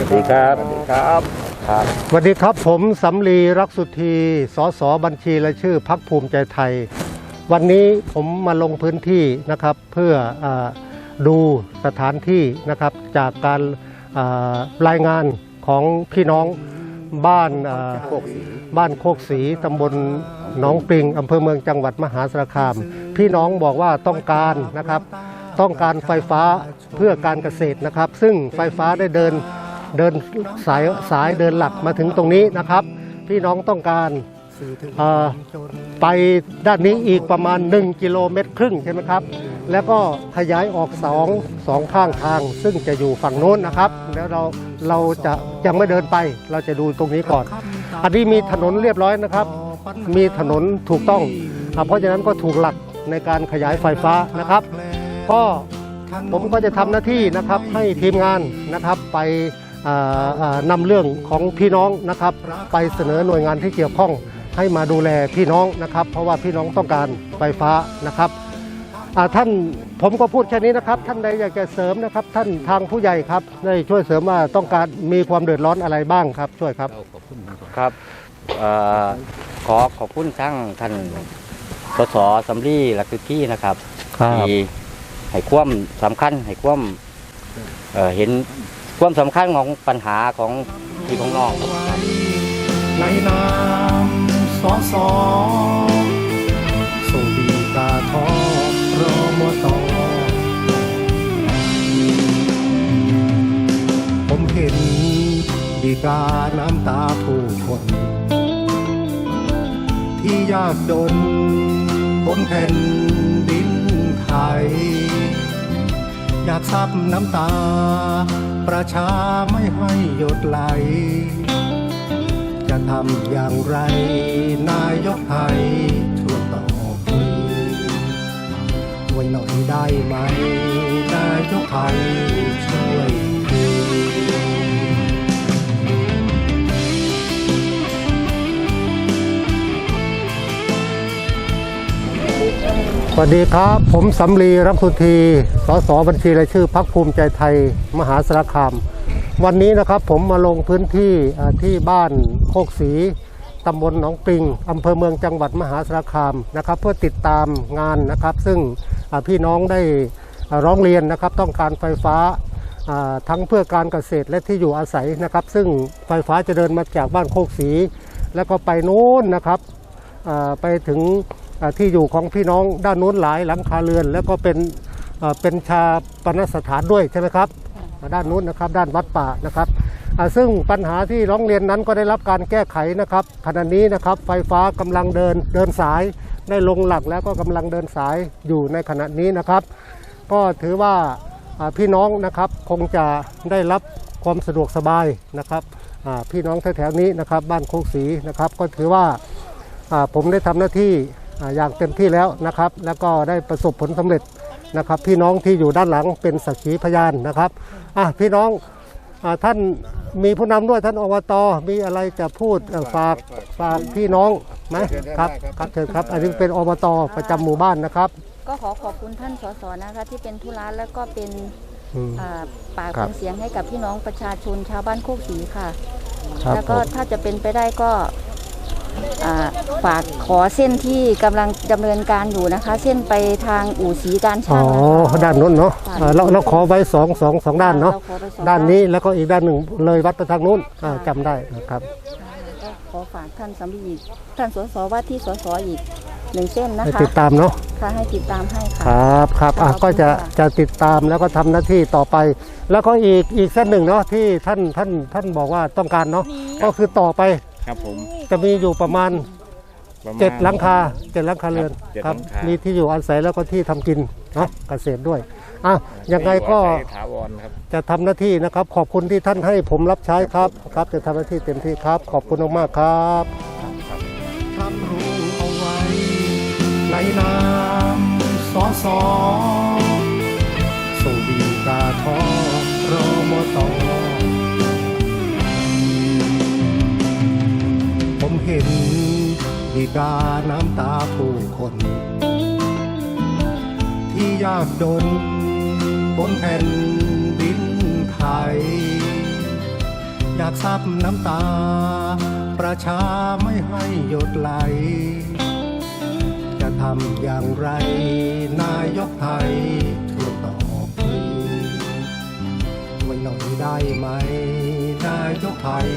วัสดีครับ สวัสดีครับครับสวัสดีครับผมสำลีรักสุธีสสบัญชีรายชื่อพักภูมิใจไทย วันนี้ผมมาลงพื้นที่นะครับเพื่ออดูสถานที่นะครับจากการรายงานของพี่น้องบ้านโคกบ้านโคกศรีตำบลหนองปริงอำเภอเมืองจังหวัดมหาสารคาม พี่น้องบอกว่าต้องการนะครับ ต้องการไฟฟ้าเพื่อการเกษตรนะครับ ซึ่งไฟฟ้าได้เดิน เดินสายสายเดินหลักมาถึงตรงนี้นะครับ พี่น้องต้องการไปด้านนี้อีกประมาณ 1 กิโลเมตรครึ่งใช่ไหมครับ แล้วก็ขยายออกสองสองข้างทาง ซึ่งจะอยู่ฝั่งโน้นนะครับ แล้วเราเราจะยังไม่เดินไป เราจะดูตรงนี้ก่อน อันนี้มีถนนเรียบร้อยนะครับ มีถนนถูกต้อง เพราะฉะนั้นก็ถูกหลักในการขยายไฟฟ้านะครับ ก็ผมก็จะทำหน้าที่นะครับให้ทีมงานนะครับไป นำเรื่องของพี่น้องนะครับ ไปเสนอหน่วยงานที่เกี่ยวข้องให้มาดูแลพี่น้องนะครับ เพราะว่าพี่น้องต้องการไฟฟ้านะครับอ่าท่านผมก็พูดแค่นี้นะครับ ท่านใดอยากจะเสริมนะครับ ท่านทางผู้ใหญ่ครับได้ช่วยเสริมว่าต้องการมีความเดือดร้อนอะไรบ้างครับ ช่วยครับครับเอ่อขอขอบคุณทั้งท่านสสสำลีหลักสุที่นะครับครับที่ให้ความสำคัญให้ความเอ่อเห็น ความสำคัญของปัญหาของพี่ของน้องในนามสอสอส่งดีกาทอรอมตอผมเห็นดีกาน้ำตาผู้คน ที่ยากจนบนแผ่นดินไทย อยากซับน้ำตา ประชาไม่ให้หยดไหล จะทำอย่างไรนายกไทยช่วยตอบทีช่วยหน่อยได้ไหมนายกไทยช่วย วัสดีครับ ผมสำลีรักสุธีสสบัญชีรายชื่อพักภูมิใจไทย มหาสารคาม วันนี้นะครับผมมาลงพื้นที่ที่บ้านโคกศรีตำบลหนองปริงอำเภอเมืองจังหวัดมหาสารคามนะครับ เพื่อติดตามงานนะครับ ซึ่งพี่น้องได้ร้องเรียนนะครับ ต้องการไฟฟ้าทั้งเพื่อการเกษตรและที่อยู่อาศัยนะครับ ซึ่งไฟฟ้าจะเดินมาจากบ้านโคกศรีแล้วก็ไปโน้นนะครับไปถึง ที่อยู่ของพี่น้องด้านนู้นหลายหลังคาเรือน แล้วก็เป็นอ่าเป็นชาปนสถานด้วยใช่ไหมครับอ่าด้านนู้นนะครับด้านวัดป่านะครับอ่าซึ่งปัญหาที่ร้องเรียนนั้นก็ได้รับการแก้ไขนะครับขณะนี้นะครับไฟฟ้ากำลังเดินเดินสายได้ลงหลักแล้วก็กำลังเดินสายอยู่ในขณะนี้นะครับ ก็ถือว่าอ่าพี่น้องนะครับคงจะได้รับความสะดวกสบายนะครับอ่าพี่น้องแถวๆนี้นะครับบ้านโคกศรีนะครับ ก็ถือว่าอ่าผมได้ทำหน้าที่ อ่าอย่างเต็มที่แล้วนะครับ แล้วก็ได้ประสบผลสำเร็จนะครับ พี่น้องที่อยู่ด้านหลังเป็นสักขีพยานนะครับอะพี่น้องอาท่านมีผู้นำด้วยท่านอบตมีอะไรจะพูดเอ่อฝากฝากพี่น้องไหมครับครับเชิญครับ อันนี้เป็นอบตประจำหมู่บ้านนะครับก็ขอขอบคุณท่านสสนะคะที่เป็นธุระแล้วก็เป็นอืม อ่าปากครับ เป็นเสียงให้กับพี่น้องประชาชนชาวบ้านโคกศรีค่ะ ครับแล้วก็ผมถ้าจะเป็นไปได้ก็อ่า ฝากขอเส้นที่กำลังดำเนินการอยู่นะคะ เส้นไปทางอู่ศรีการอ๋ช่าองนะคะด้านนู้นเนาะค่ะอ่าเราเราขอไว้สองสองสองด้านเนาะรขอไปสองด้านนี้แล้วก็อีกด้านหนึ่งเลยวัดไปทางนู้นอ่าจำได้นะครับ ก็ขอฝากท่านสำลีอีกท่านสสว่าที่สสอีกหนึ่งเส้นนะให้คะติดตามเนาะ ค่ะให้ติดตามให้คค่ะ รับครับอะขอบคุณก็จะค่ะ จะติดตามแล้วก็ทำหน้าที่ต่อไป แล้วก็อีกอีกเส้นหนึ่งเนาะที่ท่านท่านท่านบอกว่าต้องการเนาะก็คือต่อไป ครับผมจะมีอยู่ประมาณประมาณ เจ็ดหลังคาเจ็ดหลังคาเรือนครับเจ็ดครับหลังคามี มีที่อยู่อาศัยแล้วก็ที่ทำกินเนาะเกษตรด้วยอะยังไงก็ ใช้ถาวรครับ จะทำหน้าที่นะครับ ขอบคุณที่ท่านให้ผมรับใช้ครับครับ จะทำหน้าที่เต็มที่ครับ ขอบคุณมากๆครับท่านรู้เอาไว้ในนามสอสอส่งดีกาทอรอมตอ ดีกาน้ำตาผู้คน ที่ยากจนบนแผ่นดินไทยากซับน้ำตา ประชาไม่ให้หยดไหล จะทำอย่างไรนายกไทยช่วยตอบทีไว้หน่อยได้ไหม นายกไทย